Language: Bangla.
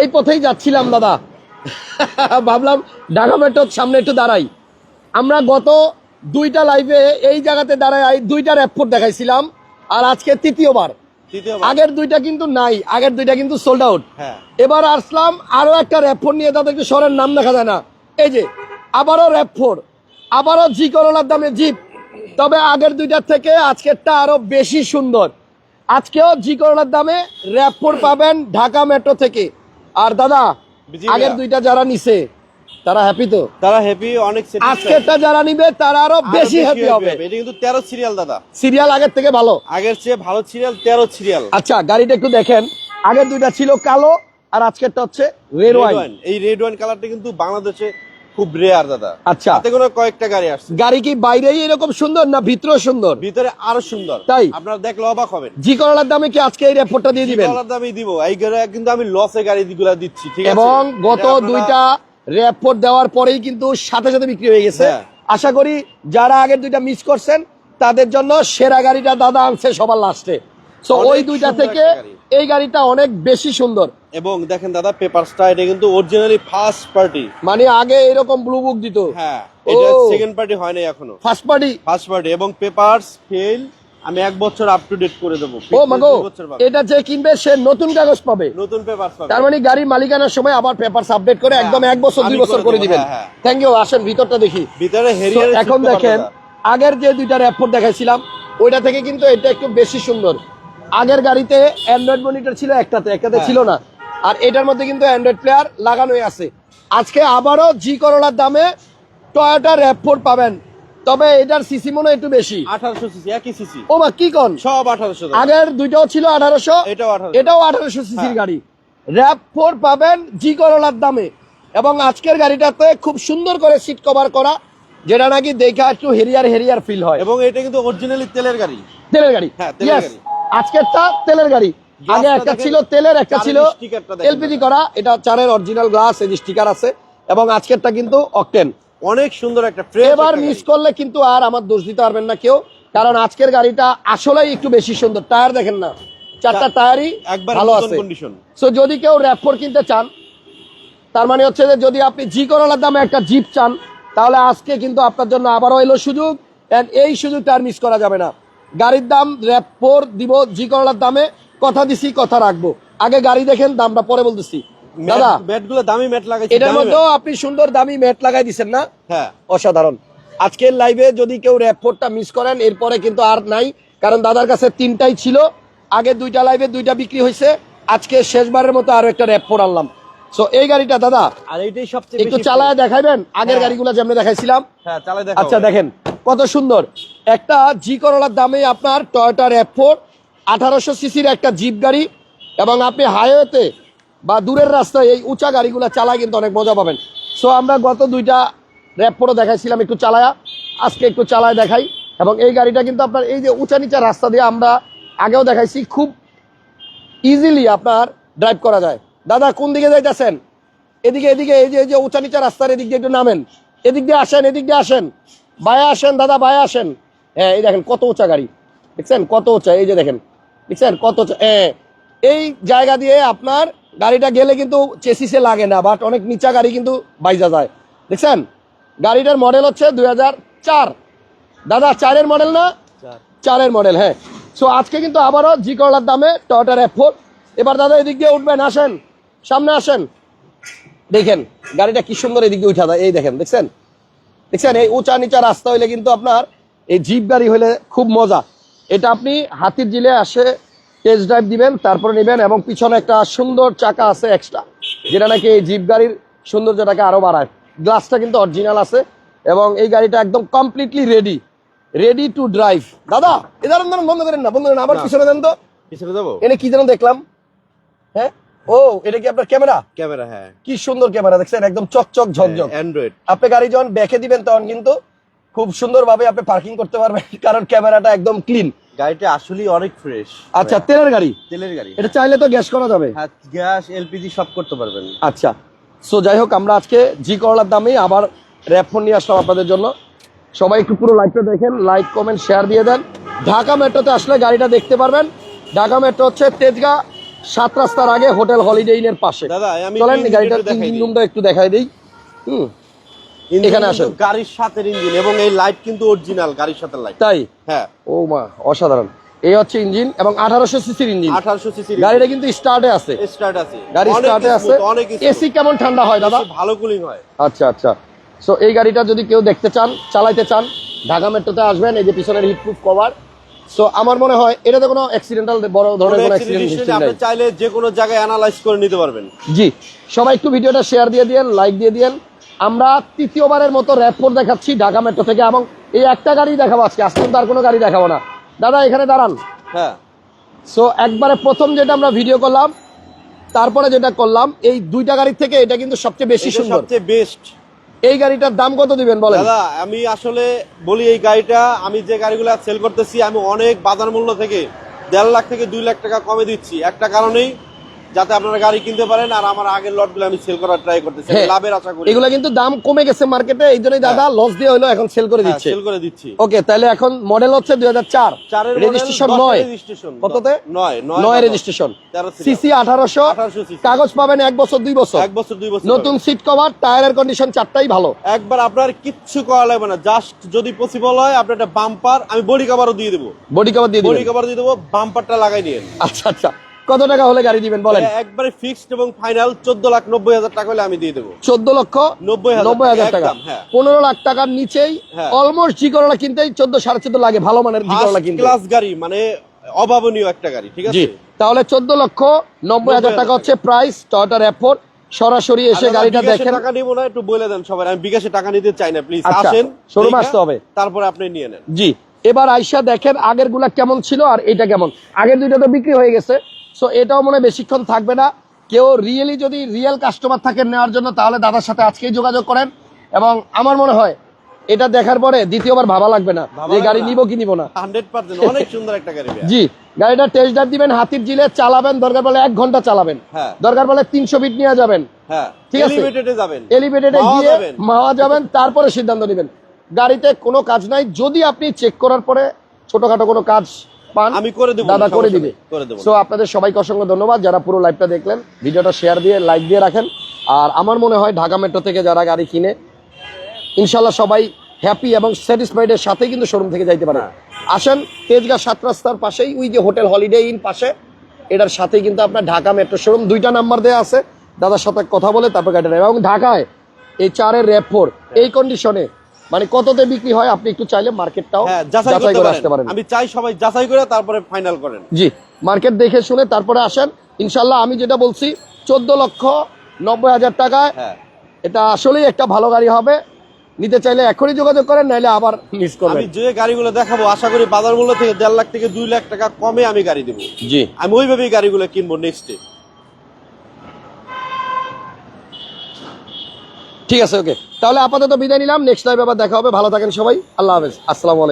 এই পথেই যাচ্ছিলাম দাদা। ভাবলাম ঢাকা মেট্রোর সামনে একটু দাঁড়াই। আমরা গত দুইটা লাইভে এই জায়গাতে দাঁড়াই দুইটা র্যাপোর্ট দেখাইছিলাম আর আজকে তৃতীয়বার। আগের দুইটা কিন্তু নাই আগের দুইটা কিন্তু সোল্ড আউট হ্যাঁ। এবার আসলাম আরও একটা র্যাপফোর নিয়ে তাদের একটু শহরের নাম দেখা যায় না। এই যে আবারও র্যাপফোর আবারও জি করোলার দামে জিপ তবে আগের দুইটার থেকে আজকেরটা আরও বেশি সুন্দর। আজকেও জি করোলার দামে র্যাপফোর পাবেন ঢাকা মেট্রো থেকে। আর দাদা আগের দুইটা যারা নিছে তারা হ্যাপি তো? তারা হ্যাপি অনেক। আজকেরটা যারা নিবে তারা আরও বেশি হ্যাপি হবে। এটা কিন্তু তেরো সিরিয়াল দাদা। সিরিয়াল আগের থেকে ভালো। আগের চেয়ে ভালো সিরিয়াল তেরো সিরিয়াল আচ্ছা গাড়িটা একটু দেখেন। আগের দুইটা ছিল কালো আর আজকেরটা হচ্ছে রেড ওয়াইন এই রেড ওয়াইন কালারটা কিন্তু বাংলাদেশে খুব রেয়ার দাদা। আচ্ছা। হাতে কোনো কয়েকটা গাড়ি আসছে। গাড়ি কি বাইরেই এরকম সুন্দর না ভিতরেও সুন্দর? ভিতরে আরও সুন্দর। তাই? আপনারা দেখলে অবাক হবেন। জি করলার দামে কি আজকে এই রেপোর্টটা দিয়ে দিবেন? ডলার দামে দিব। এই কিন্তু আমি লসে গাড়ি গুলা দিচ্ছি ঠিক আছে? এবং গত দুইটা রেপোর্ট দেওয়ার পরেই কিন্তু সাথে সাথে বিক্রি হয়ে গেছে। হ্যাঁ। আশা করি যারা আগের দুইটা মিস করছেন তাদের জন্য সেরা গাড়িটা দাদা আনছে সবার লাস্টে সো ওই দুইটা থেকে। এই গাড়িটা অনেক বেশি সুন্দর। এবং দেখেন দাদা পেপারসটা এটা কিন্তু অরিজিনালি ফার্স্ট পার্টি মানে আগে এরকম ব্লু বুক দিত। হ্যাঁ এটা সেকেন্ড পার্টি হয় নাই এখনও। ফার্স্ট পার্টি ফার্স্ট পার্টি এবং পেপারস ফেল আমি এক বছর আপ টু ডেট করে দেবো। ও মাগো। এটা যে কিনবে সে নতুন কাগজ পাবে। নতুন পেপারস পাবে। তার মানে গাড়ি মালিকানার সময় আবার পেপার আপডেট করে হ্যাঁ, একদম এক বছর দুই বছর করে দিবেন। হ্যাঁ, হ্যাঁ। থ্যাংক ইউ আসেন ভিতরটা দেখি। ভিতরে হেরিয়ার এখন দেখেন আগের যে দুইটা র্যাপোর্ট দেখাইছিলাম ওইটা থেকে কিন্তু এটা একটু বেশি সুন্দর। আগের গাড়িতে অ্যান্ড্রয়েড মনিটর ছিল একটাতে একটাতে হ্যাঁ। ছিল না। আর এটার মধ্যে কিন্তু অ্যান্ড্রয়েড প্লেয়ার লাগানোই আছে। আজকে আবারও জি করোলার দামে টয়োটা র্যাপোর্ট পাবেন। তবে এটার সিসি মনে একটু বেশি। আঠারোশো সিসি একই সিসি ও মা কি কন? সব আঠারোশো আগের দুইটাও ছিল আঠারোশো এটাও এটাও আঠারোশো সিসির হ্যাঁ। গাড়ি। র্যাপ ফোর পাবেন জি করোলার দামে। এবং আজকের গাড়িটাতে খুব সুন্দর করে সিট কভার করা যেটা নাকি দেখা একটু হেরিয়ার হেরিয়ার ফিল হয়। এবং এটা কিন্তু অরিজিনালি তেলের গাড়ি। তেলের গাড়ি। হ্যাঁ, তেলের গাড়ি। আজকেরটা তেলের গাড়ি। আগে একটা ছিল তেলের একটা ছিল এলপিজি করা এটা চারের অরিজিনাল গ্লাস এই স্টিকার আছে এবং আজকেরটা কিন্তু অকটেন অনেক সুন্দর একটা এবার মিস করলে কিন্তু আর আমার দোষ দিতে পারবেন না কেউ কারণ আজকের গাড়িটা আসলেই একটু বেশি সুন্দর। টায়ার দেখেন না চারটা টায়ারই একবার ভালো আছে। কন্ডিশন সো যদি কেউ র্যাপফোর কিনতে চান তার মানে হচ্ছে যে যদি আপনি জি করোলার দামে একটা জিপ চান তাহলে আজকে কিন্তু আপনার জন্য আবারও এলো সুযোগ এই সুযোগটা আর মিস করা যাবে না। গাড়ির দাম র্যাপফোর দিব জি করোলার দামে কথা দিছি কথা রাখব। আগে গাড়ি দেখেন দামটা পরে বলতেছি। দাদা ম্যাটগুলো দামি ম্যাট লাগাইছে এটার মধ্যেও আপনি সুন্দর দামি ম্যাট লাগাই দিচ্ছেন না? হ্যাঁ। অসাধারণ। আজকের লাইভে যদি কেউ মিস করেন এরপরে কিন্তু আর নাই কারণ দাদার কাছে তিনটাই ছিল। আগে দুইটা লাইভে দুইটা বিক্রি হয়েছে। আজকে শেষবারের মতো আরও একটা র্যাপোর্ট আনলাম। সো এই গাড়িটা দাদা আর এইটাই সবচেয়ে একটু চালায় দেখাইবেন? আগের হ্যাঁ। গাড়িগুলো যেমন দেখাইছিলাম। হ্যাঁ আচ্ছা দেখেন কত সুন্দর। একটা জি করোলার দামে আপনার টয়োটা র্যাপোর্ট আঠারোশো সিসির একটা জিপ গাড়ি এবং আপনি হাইওয়েতে বা দূরের রাস্তায় এই উঁচা গাড়িগুলো চালায় কিন্তু অনেক মজা পাবেন। সো আমরা গত দুইটা র্যাপোর্টও দেখাইছিলাম একটু চালায়া। আজকে একটু চালায় দেখাই এবং এই গাড়িটা কিন্তু আপনার এই যে উঁচা নিচা রাস্তা দিয়ে আমরা আগেও দেখাইছি, খুব ইজিলি আপনার ড্রাইভ করা যায়। দাদা, কোন দিকে যাইতেছেন? এদিকে এদিকে, এই যে এই যে উঁচা নিচা রাস্তার এদিক দিয়ে একটু নামেন। এদিক দিয়ে আসেন, এদিক দিয়ে আসেন। বায়া আসেন, দাদা বায়া আসেন। হ্যাঁ এই দেখেন কত উঁচা গাড়ি। দেখছেন? কত উঁচা এই যে দেখেন। দেখছেন? কত হ্যাঁ এই জায়গা দিয়ে আপনার গাড়িটা গেলে কিন্তু চেসিসে লাগে না বাট অনেক নিচা গাড়ি কিন্তু বাইজা যায়। দেখছেন? গাড়িটার মডেল হচ্ছে দুই চার। দাদা চারের মডেল না? চারের মডেল হ্যাঁ। সো আজকে কিন্তু আবারও জি করলার দামে টয়টার এফ ফোর এবার দাদা এদিক দিয়ে উঠবেন আসেন। সামনে আসেন। দেখেন গাড়িটা কি সুন্দর এদিক দিয়ে উঠা দেয় এই দেখেন দেখছেন? দেখছেন? এই উঁচা নিচা রাস্তা হইলে কিন্তু আপনার এই জিপ গাড়ি হলে খুব মজা। এটা আপনি হাতির জিলে আসে টেস্ট ড্রাইভ দিবেন তারপরে নেবেন এবং পিছনে একটা সুন্দর চাকা আছে এক্সট্রা যেটা নাকি এই জিপ গাড়ির সৌন্দর্যটাকে আরও বাড়ায়। গ্লাসটা কিন্তু অরিজিনাল আছে এবং এই গাড়িটা একদম completely ready ready to drive দাদা এ দাঁড়ান দাঁড়ান বন্ধ করেন না বন্ধ করেন আবার। পিছনে দেন তো। পিছনে যাব? এনে কি যেন দেখলাম। হ্যাঁ? ও এটা কি আপনার ক্যামেরা? ক্যামেরা হ্যাঁ। কি সুন্দর ক্যামেরা দেখছেন? একদম চকচক ঝকঝক। অ্যান্ড্রয়েড আপনি গাড়ি যখন ব্যাকে দিবেন তখন কিন্তু খুব সুন্দরভাবে আপনি পার্কিং করতে পারবেন কারণ ক্যামেরাটা একদম ক্লিন গাড়িটা আসলেই অনেক ফ্রেশ আচ্ছা তেলের গাড়ি? তেলের গাড়ি এটা চাইলে তো গ্যাস করা যাবে। হ্যাঁ গ্যাস এলপিজি সব করতে পারবেন। আচ্ছা সো যাই হোক আমরা আজকে জি করলার দামেই আবার র্যাপ ফোন নিয়ে আসলাম আপনাদের জন্য। সবাই একটু পুরো লাইভটা দেখেন লাইক কমেন্ট শেয়ার দিয়ে দেন। ঢাকা মেট্রোতে আসলে গাড়িটা দেখতে পারবেন। ঢাকা মেট্রো হচ্ছে তেজগা সাত রাস্তার আগে হোটেল হলিডে ইনের পাশে। দাদা, আমি চলেন একটু গাড়িটার ইঞ্জিন দিই। রুমটা একটু দেখাই দিই। হুম। এখানে আসেন। গাড়ির সাথে ইঞ্জিন এবং এই লাইট কিন্তু অরিজিনাল গাড়ির সাথে লাইট তাই? হ্যাঁ। ও মা অসাধারণ। এই হচ্ছে ইঞ্জিন এবং আঠারোশো সিসির ইঞ্জিন। আঠারোশো সিসি গাড়িটা কিন্তু স্টার্টে আছে। স্টার্ট আছে। গাড়ি স্টার্টে আছে। এসি কেমন ঠান্ডা হয় দাদা? ভালো কুলিং হয়। আচ্ছা আচ্ছা। সো এই গাড়িটা যদি কেউ দেখতে চান চালাইতে চান ঢাকা মেট্রোতে আসবেন এই যে পিছনের হিটপ্রুফ কভার সো আমার মনে হয় এটাতে কোনো অ্যাক্সিডেন্টাল বড় ধরনের কোনো অ্যাক্সিডেন্ট আপনি চাইলে যে কোনো জায়গায় অ্যানালাইজ করে নিতে পারবেন। জি সবাই একটু ভিডিওটা শেয়ার দিয়ে দিয়েন লাইক দিয়ে দিয়েন। আমরা তৃতীয়বারের মতো র্যাপোর দেখাচ্ছি ঢাকা মেট্রো থেকে এবং এই একটা গাড়ি দেখাবো আজকে। আজকে আর কোনো গাড়ি দেখাবো না। দাদা এখানে দাঁড়ান। হ্যাঁ। সো একবারে প্রথম যেটা আমরা ভিডিও করলাম তারপরে যেটা করলাম এই দুইটা গাড়ির থেকে এটা কিন্তু সবচেয়ে বেশি সুন্দর। সবচেয়ে বেস্ট এই গাড়িটার দাম কত দিবেন বলেন? দাদা আমি আসলে বলি এই গাড়িটা আমি যে গাড়িগুলো সেল করতেছি আমি অনেক বাজার মূল্য থেকে দেড় লাখ থেকে দুই লাখ টাকা কমে দিচ্ছি। একটা কারণেই যাতে আপনারা গাড়ি কিনতে পারেন আর আমার আগের লটগুলো আমি সেল করার ট্রাই করতেছি। হ্যাঁ, লাভের আশা করি। এগুলো কিন্তু দাম কমে গেছে মার্কেটে এই জন্যই দাদা লস দিয়ে হলো এখন সেল করে দিচ্ছে। সেল হ্যাঁ, করে দিচ্ছি। ওকে তাহলে এখন মডেল হচ্ছে দুই হাজার চার। চারের রেজিস্ট্রেশন কততে? নয় নয় রেজিস্ট্রেশন সিসি আঠারোশো। 1800 কাগজ পাবেন এক বছর দুই বছর। এক বছর দুই বছর। নতুন সিট কভার টায়ারের কন্ডিশন চারটাই ভালো। একবার আপনার কিচ্ছু করা লাগবে না। জাস্ট যদি পসিবল হয় আপনি একটা বাম্পার আমি বডি কভারও দিয়ে দেবো। বডি কভার দিয়ে বডি দিবেন। কভার দিয়ে দেবো বাম্পারটা লাগাই নিয়েন। আচ্ছা আচ্ছা। কত টাকা হলে গাড়ি দিবেন বলেন? একবারে ফিক্সড এবং ফাইনাল চোদ্দ লাখ নব্বই হাজার টাকা হলে আমি দিয়ে দেবো। চোদ্দ লক্ষ নব্বই হাজার নব্বই হাজার টাকা। হ্যাঁ। পনেরো লাখ টাকার নিচেই। অলমোস্ট জি করলা কিনতেই চোদ্দ সাড়ে চোদ্দ লাগে ভালো মানের জি করলা কিনতে। ক্লাস গাড়ি মানে অভাবনীয় একটা গাড়ি ঠিক আছে? তাহলে চোদ্দ লক্ষ নব্বই হাজার টাকা হচ্ছে প্রাইস টয়টার অ্যাপোর সরাসরি এসে গাড়িটা দেখেন। টাকা নিবো না একটু বলে দেন সবাই। আমি বিকাশে টাকা নিতে চাই না প্লিজ আচ্ছা, আসেন দেখা, আসতে হবে। তারপরে আপনি নিয়ে নেন। জি। এবার আইসা দেখেন আগেরগুলা কেমন ছিল আর এটা কেমন। আগের দুইটা তো বিক্রি হয়ে গেছে। সো এটাও মনে বেশিক্ষণ থাকবে না কেউ রিয়েলি যদি রিয়েল কাস্টমার থাকেন নেওয়ার জন্য তাহলে দাদার সাথে আজকেই যোগাযোগ করেন এবং আমার মনে হয় এটা দেখার পরে দ্বিতীয়বার ভাবা লাগবে না যে গাড়ি। নিব কি নিব না অনেক সুন্দর একটা গাড়ি। জি গাড়িটা টেস্ট ড্রাইভ দিবেন হাতির জিলে চালাবেন দরকার বলে এক ঘণ্টা চালাবেন হ্যাঁ। দরকার বলে তিনশো ফিট নিয়ে যাবেন হ্যাঁ ঠিক আছে। এলিভেটেডে যাবেন এলিভেটেডে গিয়ে। মাওয়া যাবেন তারপরে সিদ্ধান্ত নেবেন গাড়িতে কোনো কাজ নাই যদি আপনি চেক করার পরে ছোটখাটো কোনো কাজ পান আমি করে দেবো দাদা করে দিবে। সো আপনাদের সবাইকে অসংখ্য ধন্যবাদ যারা পুরো লাইভটা দেখলেন ভিডিওটা শেয়ার দিয়ে লাইক দিয়ে রাখেন। আর আমার মনে হয় ঢাকা মেট্রো থেকে যারা গাড়ি কিনে ইনশাল্লাহ সবাই হ্যাপি এবং স্যাটিসফাইডের সাথেই কিন্তু শোরুম থেকে যাইতে পারে। হ্যাঁ। আসেন তেজগাঁ সাত রাস্তার পাশেই ওই যে হোটেল হলিডে ইন পাশে এটার সাথেই কিন্তু আপনার ঢাকা মেট্রো শোরুম দুইটা নাম্বার দেওয়া আছে। দাদার সাথে কথা বলে তারপর গাড়িটা এবং ঢাকায় এই চারের র্যাপ ফোর এই কন্ডিশনে মানে কততে বিক্রি হয় আপনি একটু চাইলে মার্কেটটাও হ্যাঁ যাচাই করে আসতে পারেন। আমি চাই সবাই যাচাই করে তারপরে ফাইনাল করেন। জি মার্কেট দেখে শুনে তারপরে আসেন। ইনশাল্লাহ আমি যেটা বলছি চোদ্দ লক্ষ নব্বই হাজার টাকায় হ্যাঁ। এটা আসলেই একটা ভালো গাড়ি হবে। নিতে চাইলে এখনই যোগাযোগ করেন নাইলে আবার মিস আমি যে গাড়িগুলো দেখাবো আশা করি বাজার মূল্য থেকে দেড় লাখ থেকে দুই লাখ টাকা কমে আমি গাড়ি দেবো। জি। আমি ওইভাবেই গাড়িগুলো কিনবো নেক্সটে ঠিক আছে ওকে তাহলে আপাতত বিদায় নিলাম। নেক্সট টাইম আবার দেখা হবে। ভালো থাকেন সবাই। আল্লাহ হাফেজ। আসসালামু আলাইকুম।